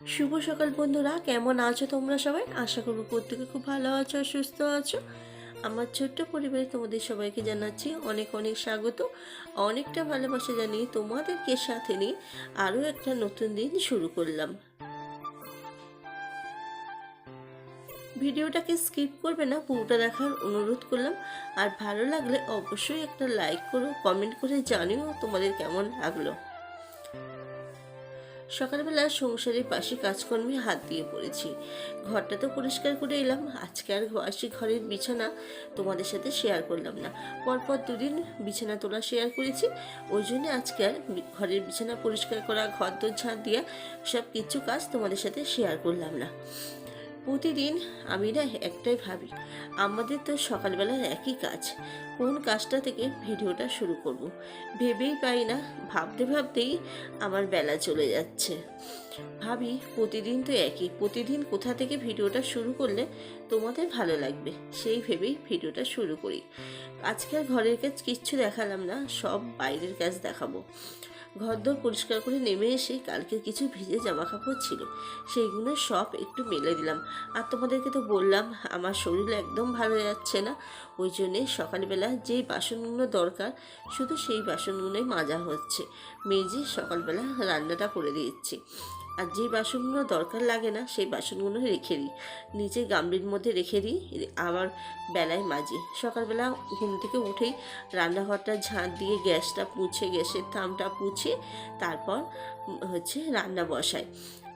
শুভ সকাল, বন্ধুরা। কেমন আছো তোমরা সবাই? আশা করব প্রত্যেকে খুব ভালো আছো সুস্থ আছো। আমার ছোট্ট পরিবারে তোমাদের সবাইকে জানাচ্ছি অনেক অনেক স্বাগত। অনেকটা ভালোবাসা জানিয়ে তোমাদেরকে সাথে নিয়ে আরও একটা নতুন দিন শুরু করলাম। ভিডিওটাকে স্কিপ করবে না, পুরোটা দেখার অনুরোধ করলাম। আর ভালো লাগলে অবশ্যই একটা লাইক করো, কমেন্ট করে জানিও তোমাদের কেমন লাগল। সকালবেলা সংসারের পাশে কাজকর্মে হাত দিয়ে পড়েছি। ঘরটা তো পরিষ্কার করে এলাম। আজকে আর আসি ঘরের বিছানা তোমাদের সাথে শেয়ার করলাম না। পরপর দুদিন বিছানা তোলা শেয়ার করেছি। ওই জন্য আজকে আর ঘরের বিছানা পরিষ্কার করা, ঘর দোর ঝাঁট দেওয়া সব কিছু কাজ তোমাদের সাথে শেয়ার করলাম না। প্রতিদিন আমি না একটাই ভাবি, আমাদের তো সকালবেলার একই কাজ, কোন কাজটা থেকে ভিডিওটা শুরু করব। ভেবেই পাই না, ভাবতে ভাবতেই আমার বেলা চলে যাচ্ছে। ভাবি, প্রতিদিন তো একই, প্রতিদিন কোথা থেকে ভিডিওটা শুরু করলে তোমাদের ভালো লাগবে? সেই ভেবেই ভিডিওটা শুরু করি। আজকে ঘরের কাজ কিচ্ছু দেখালাম না, সব বাইরের কাজ দেখাবো। ঘরদোর পরিষ্কার করে নেমে এসে কালকে কিছু ভিজে জামা কাপড় ছিল সেইগুলো সব একটু মেলে দিলাম। আর তোমাদেরকে তো বললাম, আমার শরীর একদম ভালো যাচ্ছে না। ওই জন্যে সকালবেলা যেই বাসনগুলো দরকার, শুধু সেই বাসনগুলোই মাজা হচ্ছে। মেজে সকালবেলা রান্নাটা করে দিচ্ছি আর যে বাসনগুলো দরকার লাগে না, সেই বাসনগুলো রেখে দিই। নিচে গামলির মধ্যে রেখে দিই, আবার বেলায় মাজি। সকালবেলা ঘুম থেকে উঠেই রান্নাঘরটা ঝাঁট দিয়ে গ্যাসটা পুছে, গ্যাসের থামটা পুছে তারপর হচ্ছে রান্না বসাই।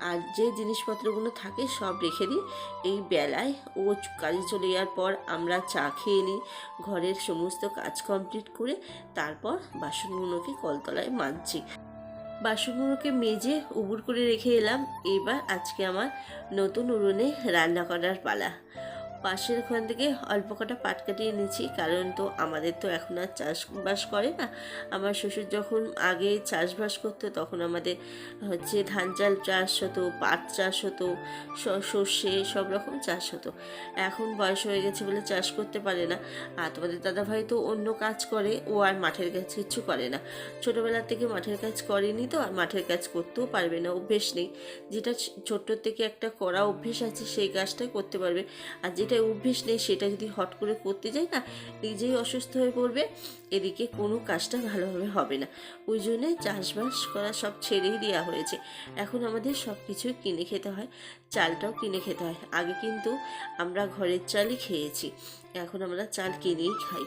আর যে জিনিসপত্রগুলো থাকে সব রেখে দিই। এই বেলায় ও কাজে চলে যাওয়ার পর আমরা চা খেয়ে নিই, ঘরের সমস্ত কাজ কমপ্লিট করে তারপর বাসনগুলোকে কলতলায় মাজছি। বাসনগুলোকে মেজে উবুর করে রেখে এলাম। এবার আজকে আমার নতুন উনুনে রান্না করার পালা। পাশের ওখান থেকে অল্প কটা পাট কাটিয়ে নিয়েছি, কারণ তো আমাদের তো এখন আর চাষবাস করে না। আমার শ্বশুর যখন আগে চাষবাস করতো, তখন আমাদের হচ্ছে ধান চাল চাষ হতো, পাট চাষ হতো সর্ষে সব রকম চাষ হতো। এখন বয়স হয়ে গেছে বলে চাষ করতে পারে না। আর তোমাদের দাদাভাই তো অন্য কাজ করে, ও আর মাঠের কাজ কিচ্ছু করে না। ছোটোবেলা থেকে মাঠের কাজ করেনি তো, আর মাঠের কাজ করতেও পারবে না, অভ্যেস নেই। যেটা ছোট্ট থেকে একটা করা অভ্যেস আছে, সেই কাজটাই করতে পারবে। আর যেটা অভ্যেস নেই, সেটা যদি হট করে করতে যায় না, নিজেই অসুস্থ হয়ে পড়বে, এদিকে কোনো কাজটা ভালোভাবে হবে না। ওই জন্যে চাষবাস করা সব ছেড়েই দেওয়া হয়েছে। এখন আমাদের সব কিছু কিনে খেতে হয়, চালটাও কিনে খেতে হয়। আগে কিন্তু আমরা ঘরের চালই খেয়েছি, এখন আমরা চাল কিনেই খাই।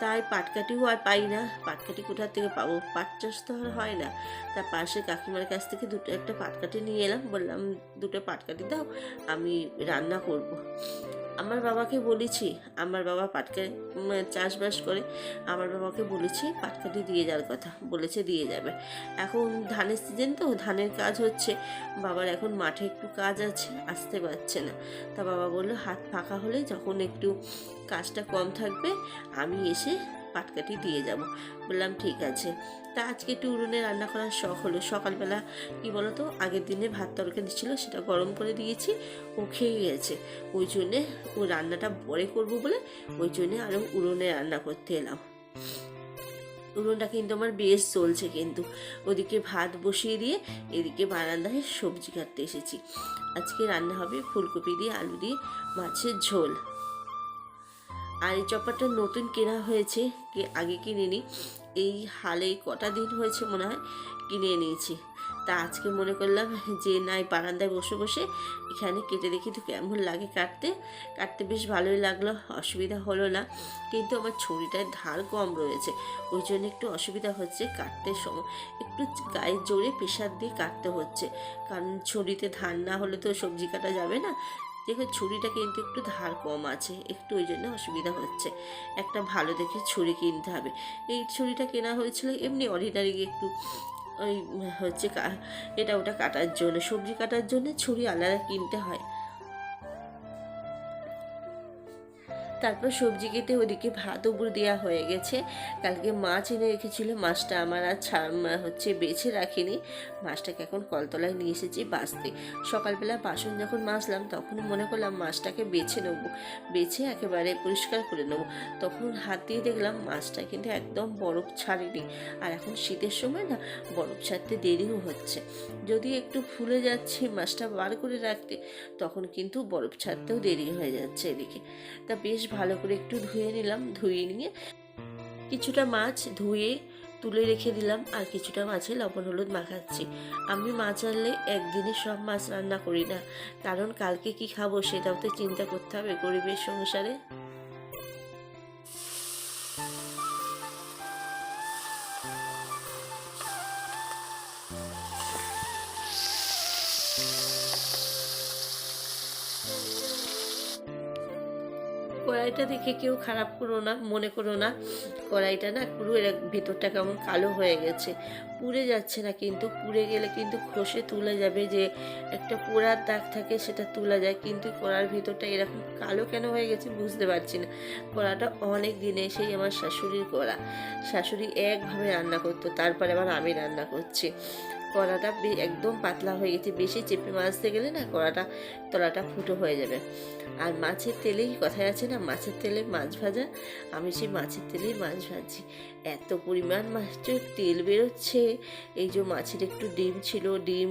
তাই পাটকাঠিও আর পাই না, পাটকাঠি কোথার থেকে পাবো? পাট চাষ তো আর হয় না। তার পাশে কাকিমার কাছ থেকে দুটো একটা পাটকাঠি নিয়ে এলাম, বললাম, দুটো পাটকাঠি দাও, আমি রান্না করব। আমার বাবাকে বলেছি, আমার বাবা পাটকা চাষবাস করে, আমার বাবাকে বলেছি পাটকাটি দিয়ে যাওয়ার কথা, বলেছে দিয়ে যাবে। এখন ধানের সিজন তো, ধানের কাজ হচ্ছে, বাবার এখন মাঠে একটু কাজ আছে, আসতে পারছে না। তা বাবা বলল, হাত ফাঁকা হলে যখন একটু কাজটা কম থাকবে, আমি এসে পাটকাঠি দিয়ে যাব। বললাম, ঠিক আছে। তা আজকে একটু উনুনে রান্না করার শখ হলো। সকালবেলা কি বলতো, আগের দিনে ভাত তরকারি ছিল, সেটা গরম করে দিয়েছি, ও খেয়ে গেছে। ওই জন্যে ও রান্নাটা পরে করব বলে, ওই জন্যে আরও উনুনে রান্না করতে এলাম। উনুনটা কিন্তু আমার বেশ চলছে কিন্তু। ওদিকে ভাত বসিয়ে দিয়ে এদিকে বারান্দায় সবজি কাটতে এসেছি। আজকে রান্না হবে ফুলকপি দিয়ে, আলু দিয়ে, মাছের ঝোল। আর এই চপারটা নতুন কেনা হয়েছে, কে আগে কিনে নিই এই হালে কটা দিন হয়েছে মনে হয় কিনে নিয়েছি তা আজকে মনে করলাম যে নাই বারান্দায় বসে বসে এখানে কেটে দেখি তো কেমন লাগে কাটতে। কাটতে বেশ ভালোই লাগল, অসুবিধা হলো না। কিন্তু আমার ছুরিটার ধার কম রয়েছে, ওই জন্য একটু অসুবিধা হচ্ছে কাটতে সময়। একটু গায়ে জোরে প্রেশার দিয়ে কাটতে হচ্ছে, কারণ ছুরিতে ধার না হলে তো সবজি কাটা যাবে না। দেখো ছুরিটা কিন্তু একটু ধার কম আছে, একটু ওই জন্য অসুবিধা হচ্ছে। একটা ভালো দেখে ছুরি কিনতে হবে। এই ছুরিটা কেনা হয়েছিল, এমনি অর্ডিনারি একটু ওই, হচ্ছে এটা ওটা কাটার জন্য, সবজি কাটার জন্য ছুরি আলাদা কিনতে হয়। তারপর সবজি কেটে ওদিকে ভাত উপর দেওয়া হয়ে গেছে। কালকে মাছ এনে রেখেছিল, মাছটা আমার আর হচ্ছে বেছে রাখিনি। মাছটাকে এখন কলতলায় নিয়ে এসেছি বাঁচতে। সকালবেলা বাসন যখন মাজলাম, তখন মনে করলাম মাছটাকে বেছে নেব। বেছে একেবারে পরিষ্কার করে নেব। তখন হাত দিয়ে দেখলাম মাছটা কিন্তু একদম বরফ ছাড়েনি। আর এখন শীতের সময় না, বরফ ছাড়তে দেরিও হচ্ছে। যদি একটু ফুলে যাচ্ছে মাছটা বার করে রাখতে, তখন কিন্তু বরফ ছাড়তেও দেরি হয়ে যাচ্ছে এদিকে। তা বেশ ভালো করে একটু ধুয়ে নিলাম, ধুয়ে নিয়ে কিছুটা মাছ ধুয়ে তুলে রেখে দিলাম আর কিছুটা মাছে লবণ হলুদ মাখাচ্ছি। আমি মাছ আনলে একদিনে সব মাছ রান্না করি না, কারণ কালকে কি খাব সেটাও তো চিন্তা করতে হবে গরিবের সংসারে। কড়াইটা দেখে কেউ খারাপ করো না, মনে করো না। কড়াইটা না পুরো এর ভেতরটা কেমন কালো হয়ে গেছে। পুড়ে যাচ্ছে না কিন্তু, পুড়ে গেলে কিন্তু খসে তুলে যাবে যে একটা পোড়ার দাগ থাকে সেটা তোলা যায়। কিন্তু কড়ার ভেতরটা এরকম কালো কেন হয়ে গেছে বুঝতে পারছি না। কড়াটা অনেক দিনে সেই আমার শাশুড়ির কড়া। শাশুড়ি একভাবে রান্না করতো, তারপরে আবার আমি রান্না করছি। কড়াটা একদম পাতলা হয়ে গেছে। বেশি চেপে মাছতে গেলে না কড়াটা, তলাটা ফুটো হয়ে যাবে। আর মাছের তেলেই কথায় আছে না? মাছের তেলে মাছ ভাজা, আমি সেই মাছের তেলেই মাছ ভাজছি। এত পরিমাণ মাছের তেল বেরোচ্ছে। এই যে মাছের একটু ডিম ছিল, ডিম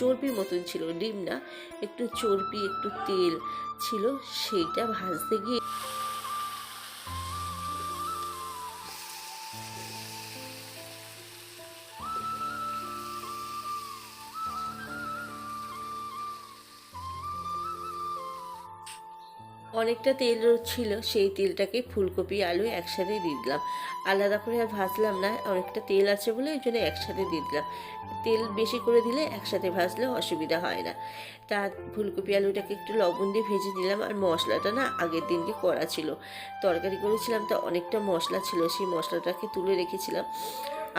চর্বির মতন ছিল। ডিম না, একটু চর্বি, একটু তেল ছিল, সেইটা ভাজতে গিয়ে অনেকটা তেল ছিল, সেই তেলটাকে ফুলকপি, আলু একসাথে দিয়ে দিলাম। আলাদা করে আর ভাজলাম না, অনেকটা তেল আছে বলে ওই জন্য একসাথে দিয়ে দিলাম। তেল বেশি করে দিলে একসাথে ভাজলে অসুবিধা হয় না। তা ফুলকপি, আলুটাকে একটু লবণ দিয়ে ভেজে দিলাম আর মশলাটা না আগের দিনকে করা ছিল। তরকারি করেছিলাম তা অনেকটা মশলা ছিল, সেই মশলাটাকে তুলে রেখেছিলাম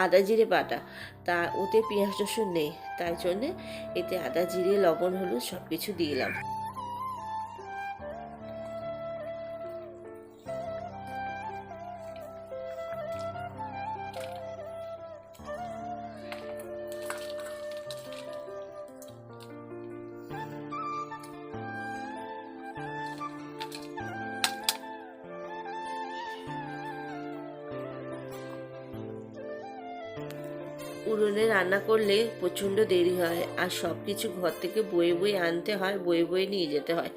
আদা জিরে বাটা। তা ওতে পেঁয়াজ রসুন নেই, তাই জন্যে এতে আদা, জিরে, লবণ, হলুদ সব কিছু দিলাম। উনুনে রান্না করলে প্রচণ্ড দেরি হয় আর সব কিছু ঘর থেকে বয়ে বয়ে আনতে হয়, বয়ে বয়ে নিয়ে যেতে হয়।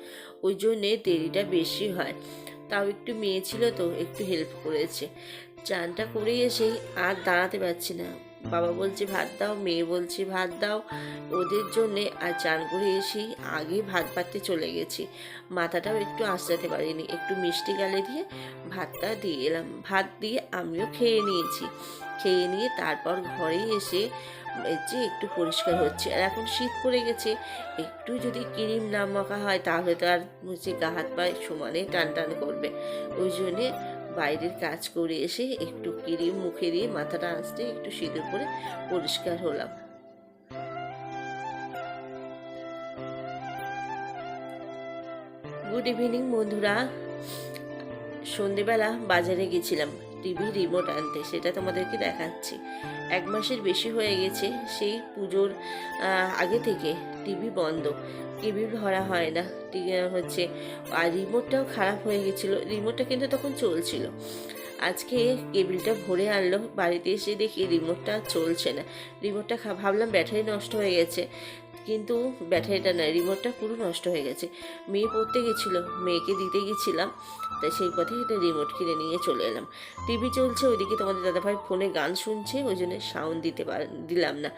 ওই জন্যে দেরিটা বেশি হয়। তাও একটু মেয়ে ছিল তো, একটু হেল্প করেছে। চানটা করে এসেই আর দাঁড়াতে পারছি না। বাবা বলছে, ভাত দাও, মেয়ে বলছে, ভাত দাও। ওদের জন্যে আর চান করে এসেই আগে ভাত পাততে চলে গেছি। মাথাটাও একটু আঁচড়াতে পারিনি, একটু মিষ্টি গালে দিয়ে ভাতটা দিয়ে এলাম। ভাত দিয়ে আমিও খেয়ে নিয়েছি। খেয়ে নিয়ে তারপর ঘরে এসে যে একটু পরিষ্কার হচ্ছে। আর এখন শীত পড়ে গেছে, একটু যদি ক্রিম না মাখা হয় তাহলে তো আর হচ্ছে গা হাত পায়ে সমানে টান টান করবে। ওই জন্যে বাইরের কাজ করে এসে একটু ক্রিম মুখে দিয়ে মাথাটা আসতে একটু সিঁদুর করে পরিষ্কার হলাম। গুড ইভিনিং বন্ধুরা। সন্ধেবেলা বাজারে গেছিলাম। টিভি রিমোট আনতে, সেটা তোমাদেরকে দেখাচ্ছি। এক মাসের বেশি হয়ে গেছে সেই পুজোর আগে থেকে টিভি বন্ধ। টিভি ভরা হয় না হচ্ছে। আর রিমোটটাও খারাপ হয়ে গেছিল। রিমোটটা কিন্তু তখন চলছিল। আজকে কেবিলটা ভরে আনলো, বাড়িতে এসে দেখি রিমোটটা চলছে না। রিমোটটা ভাবলাম ব্যাটারি নষ্ট হয়ে গেছে। কিন্তু ব্যাটারিটা না রিমোটটা পুরো নষ্ট হয়ে গেছে। মেয়ে পড়তে গেছিল, মেয়েকে দিতে গেছিলাম, তাই সেই পথে একটা রিমোট কিনে নিয়ে চলে এলাম। টিভি চলছে, ওইদিকে তোমাদের দাদাভাই ফোনে গান শুনছে, ওই জন্য সাউন্ড দিতে পার, দিলাম না।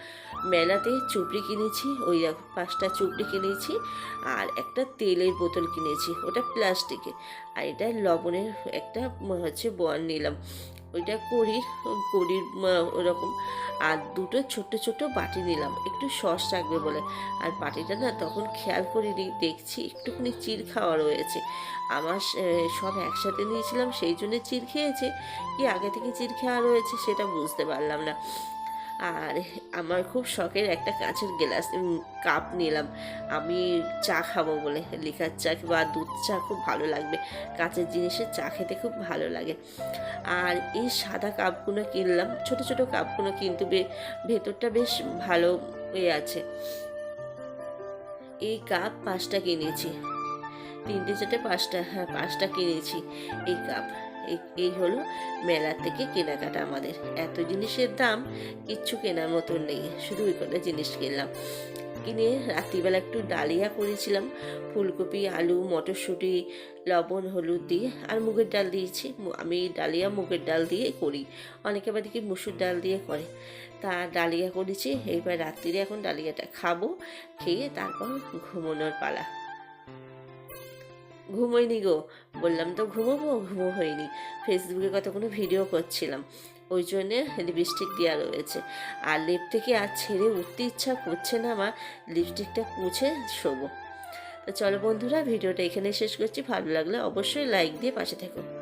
মেলাতে চুপড়ি কিনেছি, ওই পাঁচটা চুপড়ি কিনেছি, আর একটা তেলের বোতল কিনেছি, ওটা প্লাস্টিকে আর এটা লবণের একটা হচ্ছে বয়ান নিলাম। ওইটা করি, করির ওরকম। আর দুটো ছোট ছোট বাটি নিলাম। একটু সস থাকবে বলে। আর বাটিটা না তখন খেয়াল করিনি, দেখছি একটুখানি চির খাওয়া রয়েছে। আমার সব একসাথে নিয়েছিলাম, সেই জন্য চির খেয়েছে। কি আগে থেকে চির খাওয়া রয়েছে সেটা বুঝতে পারলাম না। আর আমার খুব শখের একটা কাঁচের গ্লাস কাপ নিলাম। আমি চা খাব বলে, লিকার চা বা দুধ চা খুব ভালো লাগবে। কাঁচের জিনিসের চা খেতে খুব ভালো লাগে। আর এই সাদা কাপগুলো কিনলাম, ছোট ছোট কাপগুলো কিন্তু ভেতরটা বেশ ভালো হয়ে আছে। এই কাপ পাঁচটা কিনেছি। তিনটে চারটে পাঁচটা হ্যাঁ পাঁচটা কিনেছি এই কাপ। এই- হলো মেলা থেকে কেনাকাটা আমাদের। এত জিনিসের দাম কিচ্ছু কেনার মতন নেই, শুধু ওই কটা জিনিস কিনলাম। কিনে রাত্রিবেলা একটু ডালিয়া করেছিলাম, ফুলকপি, আলু, মটরশুঁটি, লবণ, হলুদ দিয়ে, আর মুগের ডাল দিয়েছি। আমি ডালিয়া মুগের ডাল দিয়ে করি। অনেকে আবার দেখি মুসুর ডাল দিয়ে করে। তা ডালিয়া করেছি, এইবার রাত্রিরে এখন ডালিয়াটা খাব, খেয়ে তারপর ঘুমানোর পালা। ঘুমোইনি গো। বললাম, তো ঘুমোবো? ঘুমো হয়নি। ফেসবুকে কতগুলো ভিডিও করছিলাম। ওই জন্যে লিপস্টিক দেওয়া রয়েছে। আর লেপ থেকে আর ছেড়ে উঠতে ইচ্ছা করছে না আমার লিপস্টিকটা মুছে শোবো। তো চলো বন্ধুরা ভিডিওটা এখানে শেষ করছি। ভালো লাগলে অবশ্যই লাইক দিয়ে পাশে থেকো।